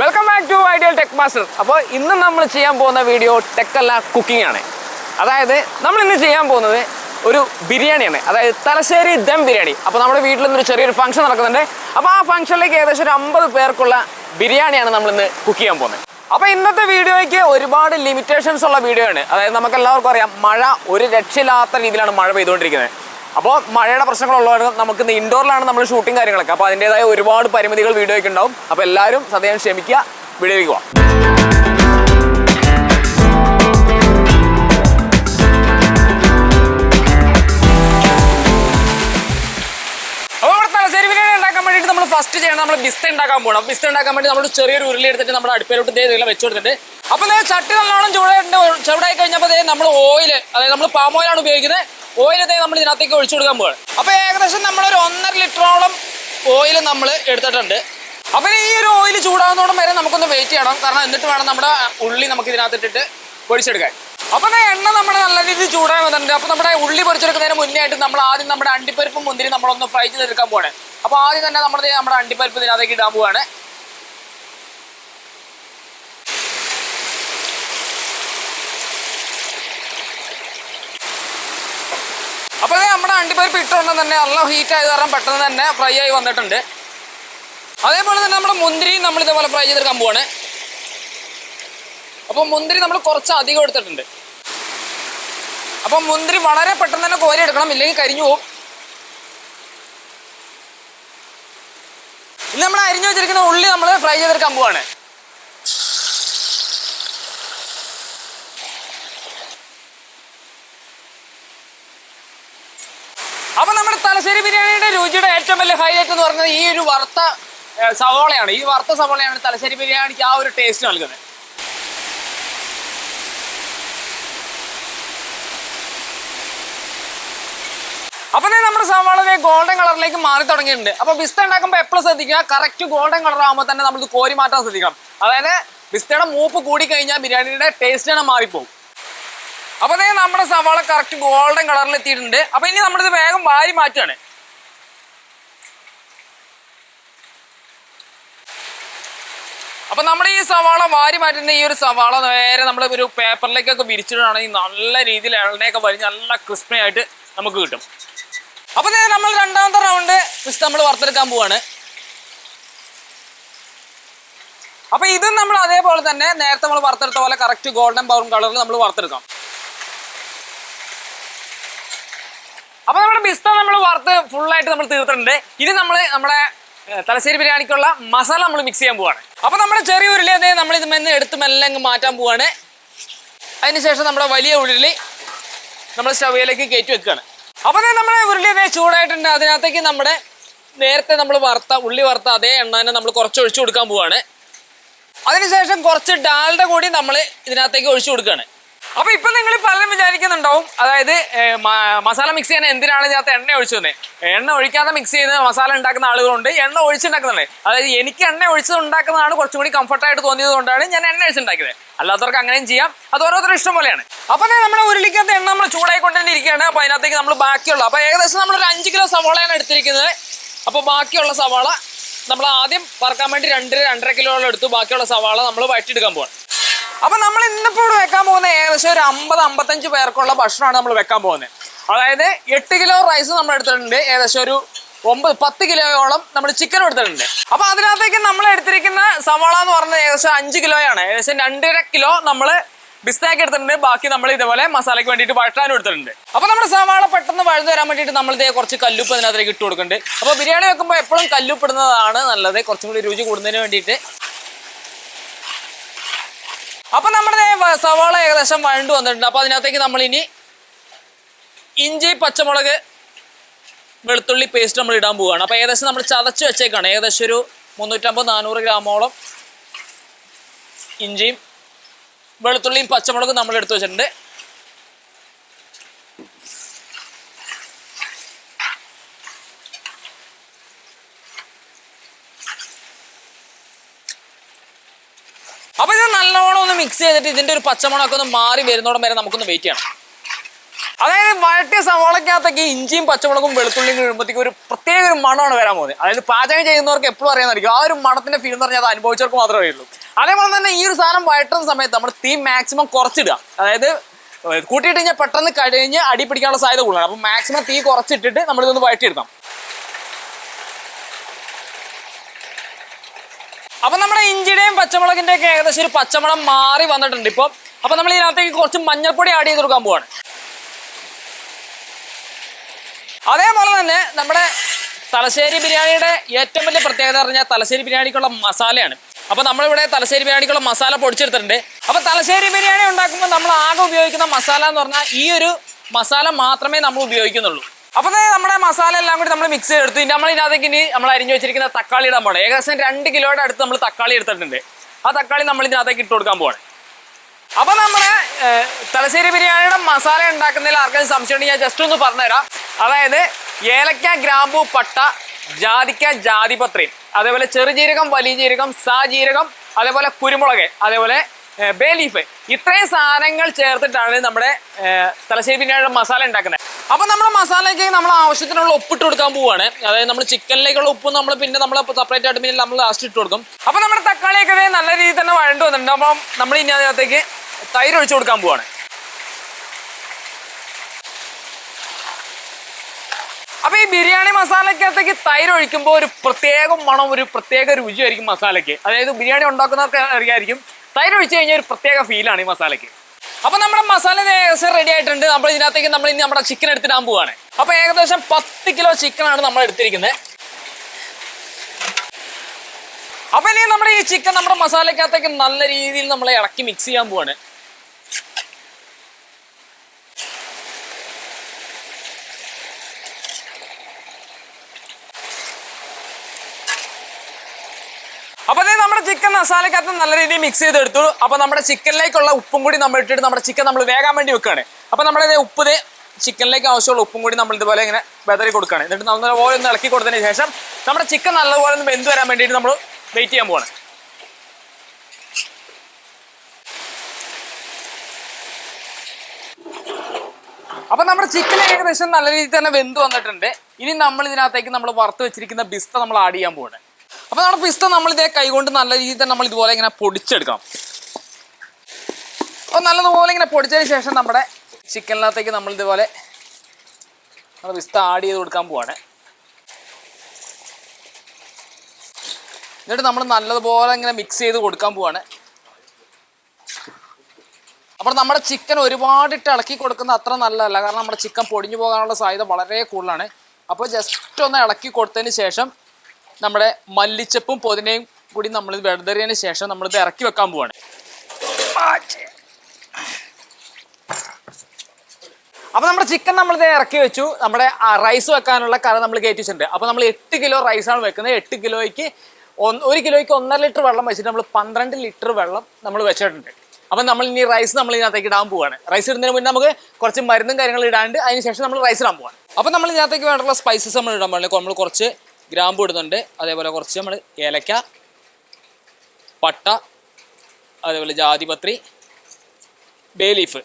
Welcome back to Ideal Tech Master അപ്പോൾ ഇന്ന് നമ്മൾ ചെയ്യാൻ പോകുന്ന വീഡിയോ ടെക് അല്ല കുക്കിംഗ് ആണ്. അതായത് നമ്മൾ ഇന്ന് ചെയ്യാൻ പോകുന്നത് ഒരു ബിരിയാണിയാണ് അതായത് തലശ്ശേരി ദം ബിരിയാണി. അപ്പോൾ നമ്മുടെ വീട്ടിൽ നിന്നൊരു ചെറിയൊരു ഫംഗ്ഷൻ നടക്കുന്നുണ്ട്. അപ്പോൾ ആ ഫംഗ്ഷനിലേക്ക് ഏകദേശം ഒരു അമ്പത് പേർക്കുള്ള ബിരിയാണിയാണ് നമ്മൾ ഇന്ന് കുക്ക് ചെയ്യാൻ പോകുന്നത്. അപ്പോൾ ഇന്നത്തെ വീഡിയോയ്ക്ക് ഒരുപാട് ലിമിറ്റേഷൻസ് ഉള്ള വീഡിയോ ആണ്. അതായത് നമുക്ക് എല്ലാവർക്കും അറിയാം മഴ ഒരു രക്ഷയില്ലാത്ത രീതിയിലാണ് മഴ പെയ്തുകൊണ്ടിരിക്കുന്നത്. അപ്പോൾ മഴയുടെ പ്രശ്നങ്ങളുള്ളവർ നമുക്ക് ഇന്ന് ഇൻഡോറിലാണ് നമ്മൾ ഷൂട്ടിംഗ് കാര്യങ്ങളൊക്കെ. അപ്പോൾ അതിന്റെതായ ഒരുപാട് പരിമിതികൾ വീഡിയോയ്ക്ക് ഉണ്ടാവും. അപ്പോൾ എല്ലാവരും സദയം ക്ഷമിക്കുക. വീഡിയോയ്ക്ക് പോവാം. ഫസ്റ്റ് ചെയ്യണം നമ്മൾ ബിസ്ത ഉണ്ടാക്കാൻ പോകണം ബിസ്ത ഉണ്ടാക്കാൻ വേണ്ടി നമ്മൾ ചെറിയൊരു ഉരുളി എടുത്തിട്ട് നമ്മുടെ അടുപ്പിലോട്ട് ഇതെല്ലാം വെച്ച് കൊടുത്തിട്ട്. അപ്പോൾ ചട്ടി നല്ലോണം ചൂടായിട്ടുണ്ട് ചൂടായി കഴിഞ്ഞപ്പോൾ നമ്മൾ ഓയിൽ അതായത് നമ്മൾ പാം ഓയിലാണ് ഉപയോഗിക്കുന്നത്. ദേ നമ്മൾ ഇതിനകത്തേക്ക് ഒഴിച്ചു കൊടുക്കാൻ പോവാണ്. അപ്പോൾ ഏകദേശം നമ്മളൊരു ഒന്നര ലിറ്ററോളം ഓയിൽ നമ്മൾ എടുത്തിട്ടുണ്ട്. അപ്പോൾ ഈ ഒരു ഓയിൽ ചൂടാകുന്നതോടും വരെ നമുക്കൊന്ന് വെയിറ്റ് ചെയ്യണം. കാരണം എന്നിട്ട് വേണം നമ്മുടെ ഉള്ളി നമുക്ക് ഇതിനകത്തിട്ടിട്ട് പൊരിച്ചെടുക്കാൻ അപ്പോൾ എണ്ണ നമ്മൾ നല്ല രീതിയിൽ ചൂടായി വന്നിട്ടുണ്ട് അപ്പൊ നമ്മുടെ ഉള്ളി പൊരിച്ചെടുക്കുന്നതിന് മുന്നേ ആയിട്ട് നമ്മൾ ആദ്യം നമ്മുടെ അണ്ടിപ്പരിപ്പും മുന്തിരി നമ്മളൊന്ന് ഫ്രൈ ചെയ്തെടുക്കാൻ പോവാണ്. അപ്പോൾ ആദ്യം തന്നെ നമ്മുടെ നമ്മുടെ അണ്ടിപ്പരിപ്പ് ഇതിനകത്തേക്ക് ഇടാൻ പോവാണ് അപ്പൊ ദേ നമ്മുടെ അണ്ടിപ്പരിപ്പ് ഇട്ടുകൊണ്ട് തന്നെ നല്ല ഹീറ്റ് ആയത് കാരണം പെട്ടെന്ന് തന്നെ ഫ്രൈ ആയി വന്നിട്ടുണ്ട്. അതേപോലെ തന്നെ നമ്മുടെ മുന്തിരിയും നമ്മൾ ഇതേപോലെ ഫ്രൈ ചെയ്തെടുക്കാൻ പോവാണ് അപ്പോൾ മുന്തിരി നമ്മൾ കുറച്ച് അധികം എടുത്തിട്ടുണ്ട്. അപ്പം മുന്തിരി വളരെ പെട്ടെന്ന് തന്നെ കോരി എടുക്കണം ഇല്ലെങ്കിൽ കരിഞ്ഞു പോകും ഇന്ന് നമ്മൾ അരിഞ്ഞു വെച്ചിരിക്കുന്ന ഉള്ളി നമ്മൾ ഫ്രൈ ചെയ്തെടുക്കാൻ പോവാണ് അപ്പൊ നമ്മുടെ തലശ്ശേരി ബിരിയാണിയുടെ രുചിയുടെ ഏറ്റവും വലിയ ഹൈലൈറ്റ് എന്ന് പറയുന്നത് ഈ ഒരു വറുത്ത സവോളയാണ്. ഈ വറുത്ത സവോളയാണ് തലശ്ശേരി ബിരിയാണിക്ക് ആ ഒരു ടേസ്റ്റ് നൽകുന്നത്. അപ്പൊ തന്നെ നമ്മുടെ സവാള ഗോൾഡൻ കളറിലേക്ക് മാറി തുടങ്ങിയിട്ടുണ്ട്. അപ്പൊ ബിസ്ത ഉണ്ടാക്കുമ്പോൾ എപ്പോഴും ശ്രദ്ധിക്കുക കറക്റ്റ് ഗോൾഡൻ കളർ ആകുമ്പോൾ തന്നെ നമ്മൾ കോരി മാറ്റാൻ ശ്രദ്ധിക്കണം. അതായത് ബിസ്തയുടെ മൂപ്പ് കൂടി കഴിഞ്ഞാൽ ബിരിയാണിയുടെ ടേസ്റ്റ് തന്നെ മാറിപ്പോകും അപ്പൊ അതേ നമ്മുടെ സവാള കറക്റ്റ് ഗോൾഡൻ കളറിൽ എത്തിയിട്ടുണ്ട്. അപ്പൊ ഇനി നമ്മളിത് വേഗം വാരി മാറ്റുകയാണ് അപ്പൊ നമ്മുടെ ഈ സവാള വാരി മാറ്റുന്ന ഈ ഒരു സവാള നേരെ നമ്മൾ ഒരു പേപ്പറിലേക്കൊക്കെ വിരിച്ചിടുകയാണെങ്കിൽ നല്ല രീതിയിൽ എണ്ണയൊക്കെ വലിഞ്ഞ് നല്ല ക്രിസ്പി ആയിട്ട് നമുക്ക് കിട്ടും. അപ്പൊ നമ്മൾ രണ്ടാമത്തെ റൗണ്ട് ഫിഷ് നമ്മൾ വറുത്തെടുക്കാൻ പോവാണ്. അപ്പൊ ഇതും നമ്മൾ അതേപോലെ തന്നെ നേരത്തെ നമ്മൾ വറുത്തെടുത്ത പോലെ കറക്റ്റ് ഗോൾഡൻ ബ്രൗൺ കളറിൽ നമ്മൾ വറുത്തെടുക്കാം. ബിസ്ത നമ്മൾ വറുത്ത് ഫുള്ളായിട്ട് നമ്മൾ തീർത്തിട്ടുണ്ട്. ഇനി നമ്മൾ നമ്മുടെ തലശ്ശേരി ബിരിയാണിക്കുള്ള മസാല നമ്മൾ മിക്സ് ചെയ്യാൻ പോവാണ്. അപ്പൊ നമ്മുടെ ചെറിയ ഉരുളി അതേ നമ്മൾ ഇത് മെന്ന് എടുത്ത് മെല്ലെ അങ്ങ് മാറ്റാൻ പോവാണ്. അതിനുശേഷം നമ്മുടെ വലിയ ഉരുളി നമ്മൾ സ്റ്റവിലേക്ക് കയറ്റി വെക്കുകയാണ് അപ്പൊ അതേ നമ്മുടെ ഉരുളി അതേ ചൂടായിട്ടുണ്ട്. അതിനകത്തേക്ക് നമ്മുടെ നേരത്തെ നമ്മൾ വറുത്ത ഉള്ളി വറുത്ത അതേ എണ്ണ തന്നെ നമ്മൾ കുറച്ച് ഒഴിച്ചു കൊടുക്കാൻ പോവാണ്. അതിനുശേഷം കുറച്ച് ഡാൽഡ കൂടി നമ്മൾ ഇതിനകത്തേക്ക് ഒഴിച്ചു കൊടുക്കുകയാണ് അപ്പൊ ഇപ്പൊ നിങ്ങൾ പലരും വിചാരിക്കുന്നുണ്ടാവും. അതായത് മസാല മിക്സ് ചെയ്യാൻ എന്തിനാണ് ഇതിനകത്ത് എണ്ണ ഒഴിച്ചത് എണ്ണ ഒഴിക്കാതെ മിക്സ് ചെയ്ത് മസാല ഉണ്ടാക്കുന്ന ആളുകളുണ്ട്. എണ്ണ ഒഴിച്ചുണ്ടാക്കുന്നുണ്ട് അതായത് എനിക്ക് എണ്ണ ഒഴിച്ച് ഉണ്ടാക്കുന്നതാണ് കുറച്ചും കൂടി കംഫർട്ടായിട്ട് തോന്നിയത് കൊണ്ടാണ് ഞാൻ എണ്ണ ഒഴിച്ചുണ്ടാക്കിയത്. അല്ലാത്തവർക്ക് അങ്ങനെയും ചെയ്യാം. അത് ഓരോരുത്തരുടെ ഇഷ്ടം പോലെയാണ്. അപ്പൊ നമ്മുടെ ഉരുളിക്കകത്ത് എണ്ണ നമ്മൾ ചൂടായി കൊണ്ടിരിക്കുകയാണ് അപ്പൊ അതിനകത്തേക്ക് നമ്മൾ ബാക്കിയുള്ള അപ്പൊ ഏകദേശം നമ്മൾ ഒരു അഞ്ച് കിലോ സവാളയാണ് എടുത്തിരിക്കുന്നത്. അപ്പൊ ബാക്കിയുള്ള സവാള നമ്മൾ ആദ്യം വറക്കാൻ വേണ്ടി രണ്ട് രണ്ടര കിലോളം എടുത്തു. ബാക്കിയുള്ള സവാള നമ്മൾ വഴറ്റിയെടുക്കാൻ പോവാണ്. അപ്പൊ നമ്മൾ ഇന്നിപ്പോൾ ഇവിടെ വെക്കാൻ പോകുന്ന ഏകദേശം ഒരു അമ്പത് അമ്പത്തഞ്ച് പേർക്കുള്ള ഭക്ഷണമാണ് നമ്മൾ വെക്കാൻ പോകുന്നത്. അതായത് എട്ട് കിലോ റൈസ് നമ്മൾ എടുത്തിട്ടുണ്ട്. ഏകദേശം ഒരു ഒമ്പത് പത്ത് കിലോയോളം നമ്മൾ ചിക്കൻ എടുത്തിട്ടുണ്ട്. അപ്പൊ അതിനകത്തേക്ക് നമ്മൾ എടുത്തിരിക്കുന്ന സവാള എന്ന് പറഞ്ഞത് ഏകദേശം അഞ്ച് കിലോയാണ്. ഏകദേശം രണ്ടര കിലോ നമ്മൾ ബിസ്താക്ക് എടുത്തിട്ടുണ്ട്. ബാക്കി നമ്മൾ ഇതുപോലെ മസാലയ്ക്ക് വേണ്ടിയിട്ട് വഴറ്റാനും എടുത്തിട്ടുണ്ട്. അപ്പൊ നമ്മുടെ സവാള പെട്ടെന്ന് വഴുതു വരാൻ വേണ്ടിയിട്ട് നമ്മൾ ഇതേ കുറച്ച് കല്ലുപ്പ് അതിനകത്തേക്ക് ഇട്ട് കൊടുക്കുന്നുണ്ട്. അപ്പൊ ബിരിയാണി വെക്കുമ്പോൾ എപ്പോഴും കല്ലുപ്പിടുന്നതാണ് നല്ലത്. കുറച്ചും കൂടി രുചി കൂടുന്നതിന് വേണ്ടിയിട്ട് അപ്പൊ നമ്മുടെ സവാള ഏകദേശം വഴണ്ടു വന്നിട്ടുണ്ട്. അപ്പൊ അതിനകത്തേക്ക് നമ്മൾ ഇനി ഇഞ്ചി പച്ചമുളക് വെളുത്തുള്ളി പേസ്റ്റ് നമ്മൾ ഇടാൻ പോവുകയാണ്. അപ്പൊ ഏകദേശം നമ്മൾ ചതച്ച് വെച്ചേക്കാണ്. ഏകദേശം ഒരു മുന്നൂറ്റമ്പത് നാനൂറ് ഗ്രാമോളം ഇഞ്ചിയും വെളുത്തുള്ളിയും പച്ചമുളകും നമ്മൾ എടുത്തു വെച്ചിട്ടുണ്ട് അപ്പൊ ഇത് നല്ലോണം ഒന്ന് മിക്സ് ചെയ്തിട്ട് ഇതിന്റെ ഒരു പച്ചമുളകൊക്കെ ഒന്ന് മാറി വരുന്നോടം വരെ നമുക്കൊന്ന് വെയിറ്റ് ചെയ്യണം. അതായത് വഴട്ടിയ സവാളക്കകത്തൊക്കെ ഇഞ്ചിയും പച്ചമുളകും വെളുത്തുള്ളിയും കഴിയുമ്പോഴത്തേക്ക് ഒരു പ്രത്യേക ഒരു മണമാണ് വരാൻ പോകുന്നത്. അതായത് പാചകം ചെയ്യുന്നവർക്ക് എപ്പോഴും അറിയാമായിരിക്കും. ആ ഒരു മണത്തിന്റെ ഫീൽ എന്ന് പറഞ്ഞാൽ അത് അനുഭവിച്ചവർക്ക് മാത്രമേ അറിയുള്ളൂ. അതേപോലെ തന്നെ ഈ ഒരു സാധനം വഴട്ടുന്ന സമയത്ത് നമ്മൾ തീ മാക്സിമം കുറച്ചിടുക. അതായത് കൂട്ടിയിട്ട് കഴിഞ്ഞാൽ പെട്ടെന്ന് കഴിഞ്ഞ് അടി പിടിക്കാനുള്ള സാധ്യത കൂടുതലാണ്. അപ്പോൾ മാക്സിമം തീ കുറച്ചിട്ടിട്ട് നമ്മളിതൊന്ന് വഴറ്റിയെടുക്കാം അപ്പൊ നമ്മുടെ ഇഞ്ചിയുടെയും പച്ചമുളകിന്റെ ഒക്കെ ഏകദേശം ഒരു പച്ചമുളം മാറി വന്നിട്ടുണ്ട് ഇപ്പൊ. അപ്പൊ നമ്മൾ ഇതിനകത്തേക്ക് കുറച്ച് മഞ്ഞൾപ്പൊടി ആഡ് ചെയ്ത് കൊടുക്കാൻ പോവാണ്. അതേപോലെ തന്നെ നമ്മുടെ തലശ്ശേരി ബിരിയാണിയുടെ ഏറ്റവും വലിയ പ്രത്യേകത പറഞ്ഞാൽ തലശ്ശേരി ബിരിയാണിക്കുള്ള മസാലയാണ്. അപ്പൊ നമ്മളിവിടെ തലശ്ശേരി ബിരിയാണിക്കുള്ള മസാല പൊടിച്ചെടുത്തിട്ടുണ്ട്. അപ്പൊ തലശ്ശേരി ബിരിയാണി ഉണ്ടാക്കുമ്പോൾ നമ്മൾ ആകെ ഉപയോഗിക്കുന്ന മസാല എന്ന് പറഞ്ഞാൽ ഈ ഒരു മസാല മാത്രമേ നമ്മൾ ഉപയോഗിക്കുന്നുള്ളൂ. അപ്പൊ നമ്മുടെ മസാല എല്ലാം കൂടി നമ്മൾ മിക്സ് ചെയ്തെടുത്തു. ഇനി നമ്മൾ ഇതിനകത്തേക്ക് ഇനി നമ്മൾ അരിഞ്ഞു വെച്ചിരിക്കുന്ന തക്കാളി ഇടാൻ പോകണം ഏകദേശം രണ്ട് കിലോയുടെ അടുത്ത് നമ്മൾ തക്കാളി എടുത്തിട്ടുണ്ട്. ആ തക്കാളി നമ്മൾ ഇതിനകത്തേക്ക് ഇട്ട് കൊടുക്കാൻ പോവാണ്. അപ്പൊ നമ്മുടെ തലശ്ശേരി ബിരിയാണിയുടെ മസാല ഉണ്ടാക്കുന്നതിൽ ആർക്കെങ്കിലും സംശയം ഉണ്ടെങ്കിൽ ഞാൻ ജസ്റ്റ് ഒന്ന് പറഞ്ഞുതരാം. അതായത് ഏലക്ക ഗ്രാമ്പു പട്ട ജാതിക്ക ജാതിപത്രി അതേപോലെ ചെറുജീരകം വലിയ ജീരകം സാജീരകം അതേപോലെ കുരുമുളക് അതേപോലെ ബേ ലീഫ്. ഇത്രയും സാധനങ്ങൾ ചേർത്തിട്ടാണ് നമ്മുടെ തലശ്ശേരി ബിരിയാണിയുടെ മസാല ഉണ്ടാക്കുന്നത്. അപ്പൊ നമ്മുടെ മസാലയ്ക്ക് നമ്മൾ ആവശ്യത്തിനുള്ള ഉപ്പിട്ട് കൊടുക്കാൻ പോവാണ്. അതായത് നമ്മൾ ചിക്കനിലേക്കുള്ള ഉപ്പ് നമ്മൾ പിന്നെ നമ്മൾ സെപ്പറേറ്റ് ആയിട്ട് പിന്നെ നമ്മൾ ലാസ്റ്റ് ഇട്ട് കൊടുക്കും. അപ്പൊ നമ്മുടെ തക്കാളിയൊക്കെ നല്ല രീതിയിൽ തന്നെ വഴണ്ട് വന്നിട്ടുണ്ട്. അപ്പം നമ്മൾ ഇനി അതിനകത്തേക്ക് തൈര് ഒഴിച്ചു കൊടുക്കാൻ പോവാണ്. അപ്പൊ ഈ ബിരിയാണി മസാലക്കകത്തേക്ക് തൈര് ഒഴിക്കുമ്പോൾ ഒരു പ്രത്യേക മണം ഒരു പ്രത്യേക രുചിയായിരിക്കും മസാലയ്ക്ക്. അതായത് ബിരിയാണി ഉണ്ടാക്കുന്നവർക്ക് അറിയായിരിക്കും. തൈര് ഒഴിച്ചു കഴിഞ്ഞാൽ ഒരു പ്രത്യേക ഫീലാണ് ഈ മസാലയ്ക്ക്. അപ്പൊ നമ്മുടെ മസാല ഏകദേശം റെഡി ആയിട്ടുണ്ട്. നമ്മൾ ഇതിനകത്തേക്ക് നമ്മൾ ഇനി നമ്മുടെ ചിക്കൻ എടുത്തിടാൻ പോവാണ്. അപ്പൊ ഏകദേശം പത്ത് കിലോ ചിക്കൻ ആണ് നമ്മൾ എടുത്തിരിക്കുന്നത്. അപ്പൊ ഇനി നമ്മുടെ ഈ ചിക്കൻ നമ്മുടെ മസാലക്കകത്തേക്ക് നല്ല രീതിയിൽ നമ്മൾ ഇളക്കി മിക്സ് ചെയ്യാൻ പോവാണ്. അപ്പൊ നമ്മുടെ ചിക്കൻ മസാലക്കകത്ത് നല്ല രീതിയിൽ മിക്സ് ചെയ്തെടുത്തു. അപ്പൊ നമ്മുടെ ചിക്കനിലേക്കുള്ള ഉപ്പും കൂടി നമ്മൾ ഇട്ടിട്ട് നമ്മുടെ ചിക്കൻ നമ്മൾ വേകാൻ വേണ്ടി വെക്കുകയാണ്. അപ്പൊ നമ്മുടെ ഉപ്പ് ചിക്കനിലേക്ക് ആവശ്യമുള്ള ഉപ്പും കൂടി നമ്മൾ ഇതുപോലെ ഇങ്ങനെ വെതറി കൊടുക്കുകയാണ്. എന്നിട്ട് നല്ലപോലെ ഒന്ന് ഇളക്കി കൊടുത്തതിന് ശേഷം നമ്മുടെ ചിക്കൻ നല്ലപോലെ ഒന്ന് വെന്ത് വരാൻ വേണ്ടിയിട്ട് നമ്മൾ വെയിറ്റ് ചെയ്യാൻ പോവാണ്. അപ്പൊ നമ്മുടെ ചിക്കൻ ഏകദേശം നല്ല രീതിയിൽ തന്നെ വെന്ത് വന്നിട്ടുണ്ട്. ഇനി നമ്മൾ ഇതിനകത്തേക്ക് നമ്മൾ വറുത്ത് വെച്ചിരിക്കുന്ന ബിസ്ത നമ്മൾ ആഡ് ചെയ്യാൻ പോവാണ്. അപ്പൊ നമ്മുടെ പിസ്ത നമ്മൾ ഇതേ കൈകൊണ്ട് നല്ല രീതിയിൽ തന്നെ നമ്മൾ ഇതുപോലെ ഇങ്ങനെ പൊടിച്ചെടുക്കണം. അപ്പോൾ നല്ലതുപോലെ ഇങ്ങനെ പൊടിച്ചതിന് ശേഷം നമ്മുടെ ചിക്കനിനകത്തേക്ക് നമ്മൾ ഇതുപോലെ നമ്മൾ പിസ്ത ആഡ് ചെയ്ത് കൊടുക്കാൻ പോവാണ്. എന്നിട്ട് നമ്മൾ നല്ലതുപോലെ ഇങ്ങനെ മിക്സ് ചെയ്ത് കൊടുക്കാൻ പോവാണ്. അപ്പോൾ നമ്മുടെ ചിക്കൻ ഒരുപാട് ഇട്ട് ഇളക്കി കൊടുക്കുന്ന അത്ര നല്ലതല്ല. കാരണം നമ്മുടെ ചിക്കൻ പൊടിഞ്ഞു പോകാനുള്ള സാധ്യത വളരെ കൂടുതലാണ്. അപ്പോൾ ജസ്റ്റ് ഒന്ന് ഇളക്കി കൊടുത്തതിന് ശേഷം നമ്മുടെ മല്ലിച്ചപ്പും പൊതിനയും കൂടി നമ്മൾ വെറുതെറിയതിന് ശേഷം നമ്മളിത് ഇറക്കി വെക്കാൻ പോവാണ്. അപ്പോൾ നമ്മുടെ ചിക്കൻ നമ്മളിത് ഇറക്കി വെച്ചു. നമ്മുടെ റൈസ് വെക്കാനുള്ള കറ നമ്മൾ കയറ്റി വെച്ചിട്ടുണ്ട്. അപ്പോൾ നമ്മൾ എട്ട് കിലോ റൈസാണ് വെക്കുന്നത്. എട്ട് കിലോയ്ക്ക് ഒരു കിലോയ്ക്ക് ഒന്നര ലിറ്റർ വെള്ളം വെച്ചിട്ട് നമ്മൾ പന്ത്രണ്ട് ലിറ്റർ വെള്ളം നമ്മൾ വെച്ചിട്ടുണ്ട്. അപ്പം നമ്മൾ ഇനി റൈസ് നമ്മൾ ഇതിനകത്തേക്ക് ഇടാൻ പോവാണ്. റൈസ് ഇടുന്നതിന് മുന്നേ നമുക്ക് കുറച്ച് മരുന്നും കാര്യങ്ങളും ഇടാണ്ട് അതിന് ശേഷം നമ്മൾ റൈസ് ഇടാൻ പോവാണ്. അപ്പോൾ നമ്മൾ ഇതിനകത്തേക്ക് വേണ്ടുള്ള സ്പൈസസ് നമ്മൾ ഇടാൻ പാടില്ല നമ്മൾ കുറച്ച് ഗ്രാമ്പു ഇടുന്നുണ്ട്. അതേപോലെ കുറച്ച് നമ്മൾ ഏലക്ക പട്ട അതേപോലെ ജാതിപത്രി ബേലീഫ്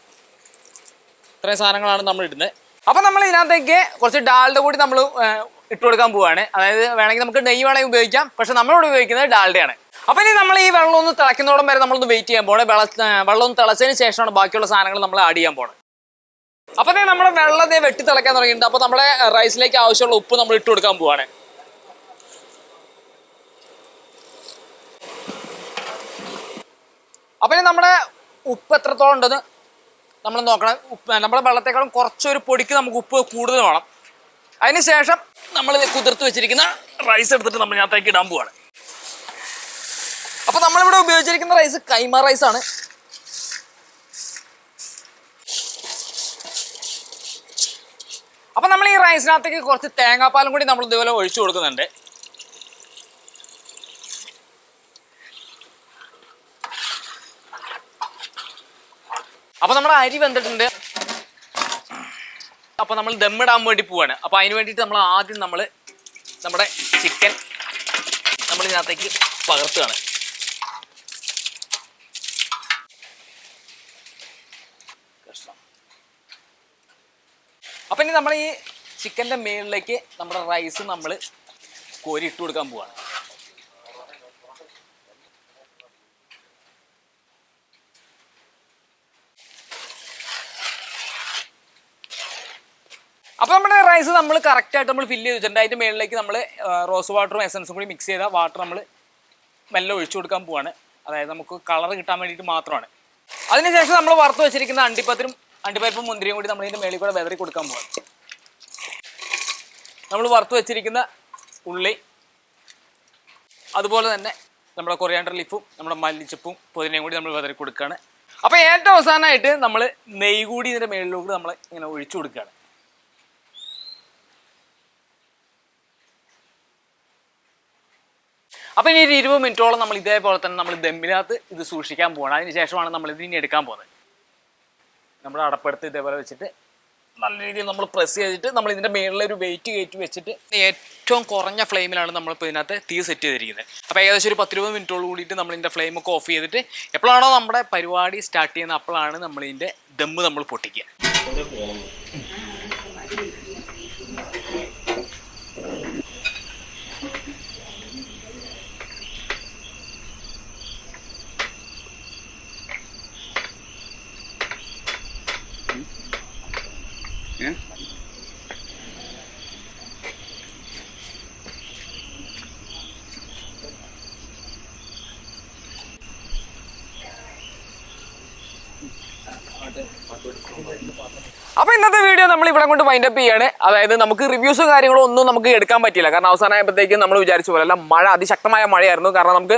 ഇത്രയും സാധനങ്ങളാണ് നമ്മൾ ഇടുന്നത്. അപ്പം നമ്മൾ ഇതിനകത്തേക്ക് കുറച്ച് ഡാൽഡ കൂടി നമ്മൾ ഇട്ട് കൊടുക്കാൻ പോവുകയാണ് അതായത് വേണമെങ്കിൽ നമുക്ക് നെയ്യ് വേണമെങ്കിൽ ഉപയോഗിക്കാം. പക്ഷെ നമ്മളിവിടെ ഉപയോഗിക്കുന്നത് ഡാൽഡയാണ്. അപ്പം ഇനി നമ്മൾ ഈ വെള്ളം ഒന്ന് തിളയ്ക്കുന്നതോളം വരെ നമ്മളൊന്ന് വെയിറ്റ് ചെയ്യാൻ പോകണം വെള്ള വെള്ളം ഒന്ന് തിളച്ചതിന് ശേഷമാണ് ബാക്കിയുള്ള സാധനങ്ങൾ നമ്മൾ ആഡ് ചെയ്യാൻ പോകുന്നത് അപ്പം നമ്മുടെ വെള്ളം വെട്ടി തിളക്കാൻ തുടങ്ങിയിട്ടുണ്ട്. അപ്പോൾ നമ്മുടെ റൈസിലേക്ക് ആവശ്യമുള്ള ഉപ്പ് നമ്മൾ ഇട്ട് കൊടുക്കാൻ പോവാണ്. അപ്പം ഇനി നമ്മുടെ ഉപ്പ് എത്രത്തോളം ഉണ്ടെന്ന് നമ്മൾ നോക്കണം. ഉപ്പ് നമ്മുടെ വെള്ളത്തേക്കാളും കുറച്ചൊരു പൊടിക്ക് നമുക്ക് ഉപ്പ് കൂടുതൽ വേണം. അതിന് ശേഷം നമ്മൾ കുതിർത്ത് വെച്ചിരിക്കുന്ന റൈസ് എടുത്തിട്ട് നമ്മൾ ഇതിനകത്തേക്ക് ഇടാൻ പോവാണ്. അപ്പോൾ നമ്മളിവിടെ ഉപയോഗിച്ചിരിക്കുന്ന റൈസ് കൈമ റൈസ് ആണ്. അപ്പോൾ നമ്മൾ ഈ റൈസിനകത്തേക്ക് കുറച്ച് തേങ്ങാപ്പാലും കൂടി നമ്മൾ ഇതുപോലെ ഒഴിച്ചു കൊടുക്കുന്നുണ്ട്. അപ്പൊ നമ്മുടെ അരി വെന്തിട്ടുണ്ട്. അപ്പൊ നമ്മൾ ദമ്മിടാൻ വേണ്ടി പോവാണ്. അപ്പൊ അതിന് വേണ്ടിയിട്ട് നമ്മൾ ആദ്യം നമ്മൾ നമ്മുടെ ചിക്കൻ നമ്മൾ ഇതിനകത്തേക്ക് പകർത്തുകയാണ്. അപ്പം ഇനി നമ്മൾ ഈ ചിക്കന്റെ മേളിലേക്ക് നമ്മുടെ റൈസ് നമ്മൾ കോരി ഇട്ട് കൊടുക്കാൻ പോവാണ്. അപ്പോൾ നമ്മുടെ റൈസ് നമ്മൾ കറക്റ്റായിട്ട് നമ്മൾ ഫില്ല് ചെയ്ത് വെച്ചിട്ടുണ്ട്. അതിന്റെ മുകളിലേക്ക് നമ്മൾ റോസ് വാട്ടറും എസൻസും കൂടി മിക്സ് ചെയ്ത വാട്ടർ നമ്മൾ മെല്ലെ ഒഴിച്ചു കൊടുക്കാൻ പോവാണ്. അതായത് നമുക്ക് കളർ കിട്ടാൻ വേണ്ടിയിട്ട് മാത്രമാണ്. അതിനുശേഷം നമ്മൾ വറുത്ത് വെച്ചിരിക്കുന്ന അണ്ടിപ്പത്തിനും അണ്ടിപ്പരിപ്പും മുന്തിരിയും കൂടി നമ്മൾ ഇതിന്റെ മേളിൽ കൂടെ വെതറി കൊടുക്കാൻ പോവാണ്. നമ്മൾ വറുത്ത് വെച്ചിരിക്കുന്ന ഉള്ളി അതുപോലെ തന്നെ നമ്മുടെ കൊറിയാണ്ടർ ലീഫും നമ്മുടെ മല്ലിച്ചപ്പും പുതിനയും കൂടി നമ്മൾ വെതറി കൊടുക്കുകയാണ് അപ്പോൾ ഏറ്റവും അവസാനമായിട്ട് നമ്മൾ നെയ്യ് കൂടി ഇതിന്റെ മേളിലൂടെ നമ്മൾ ഇങ്ങനെ ഒഴിച്ചു കൊടുക്കുകയാണ് അപ്പോൾ ഇനി ഒരു ഇരുപത് മിനിറ്റോളം നമ്മൾ ഇതേപോലെ തന്നെ നമ്മൾ ദമ്മിനകത്ത് ഇത് സൂക്ഷിക്കാൻ പോകണം അതിന് ശേഷമാണ് നമ്മൾ ഇത് ഇനി എടുക്കാൻ പോകുന്നത്. നമ്മൾ അടപ്പെടുത്ത് ഇതേപോലെ വെച്ചിട്ട് നല്ല രീതിയിൽ നമ്മൾ പ്രസ് ചെയ്തിട്ട് നമ്മൾ ഇതിന്റെ മേളിൽ ഒരു വെയിറ്റ് കയറ്റി വെച്ചിട്ട് ഏറ്റവും കുറഞ്ഞ ഫ്ലെയിമിലാണ് നമ്മളിപ്പോൾ ഇതിനകത്ത് തീ സെറ്റ് ചെയ്തിരിക്കുന്നത്. അപ്പോൾ ഏകദേശം ഒരു പത്തിരുപത് മിനിറ്റോട് കൂടിയിട്ട് നമ്മൾ ഇതിന്റെ ഫ്ലെയിമൊക്കെ ഓഫ് ചെയ്തിട്ട് എപ്പോഴാണോ നമ്മുടെ പരിപാടി സ്റ്റാർട്ട് ചെയ്യുന്നത് അപ്പോഴാണ് നമ്മൾ ഇതിന്റെ ദമ്മ് നമ്മൾ പൊട്ടിക്കുക. അപ്പൊ ഇന്നത്തെ വീഡിയോ നമ്മൾ ഇവിടെ കൊണ്ട് വൈൻഡ് അപ്പ് ചെയ്യാണ്. അതായത് നമുക്ക് റിവ്യൂസും കാര്യങ്ങളും ഒന്നും നമുക്ക് എടുക്കാൻ പറ്റില്ല കാരണം അവസാനമായപ്പോഴത്തേക്കും നമ്മൾ വിചാരിച്ച പോലെ അല്ല മഴ അതിശക്തമായ മഴയായിരുന്നു. കാരണം നമുക്ക്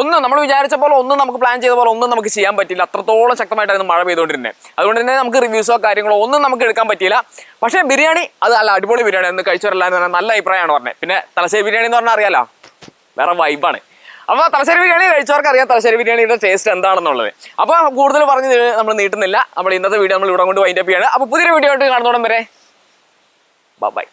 ഒന്നും നമ്മൾ വിചാരിച്ച പോലെ ഒന്നും നമുക്ക് പ്ലാൻ ചെയ്ത പോലെ ഒന്നും നമുക്ക് ചെയ്യാൻ പറ്റില്ല അത്രത്തോളം ശക്തമായിട്ടായിരുന്നു മഴ പെയ്തുകൊണ്ടിരുന്നത് അതുകൊണ്ട് തന്നെ നമുക്ക് റിവ്യൂസോ കാര്യങ്ങളോ ഒന്നും നമുക്ക് എടുക്കാൻ പറ്റില്ല പക്ഷേ ബിരിയാണി അത് അല്ല അടിപൊളി ബിരിയാണി. എന്ന് കഴിച്ചവരല്ലാന്ന് പറഞ്ഞാൽ നല്ല അഭിപ്രായമാണ് പറഞ്ഞത്. പിന്നെ തലശ്ശേരി ബിരിയാണി എന്ന് പറഞ്ഞാൽ അറിയാലോ? വേറെ വൈബാണ് അപ്പോൾ തലശ്ശേരി ബിരിയാണി കഴിച്ചവർക്ക് അറിയാം തലശ്ശേരി ബിരിയാണിയുടെ ടേസ്റ്റ് എന്താണെന്നുള്ളത്. അപ്പോൾ കൂടുതൽ പറഞ്ഞ് നമ്മൾ നീട്ടുന്നില്ല. നമ്മൾ ഇന്നത്തെ വീഡിയോ നമ്മൾ ഇവിടെ കൊണ്ട് വൈൻഡപ്പ് ചെയ്യാണ്. അപ്പോൾ പുതിയൊരു വീഡിയോ ആയിട്ട് കാണുന്നോടം വരെ ബൈ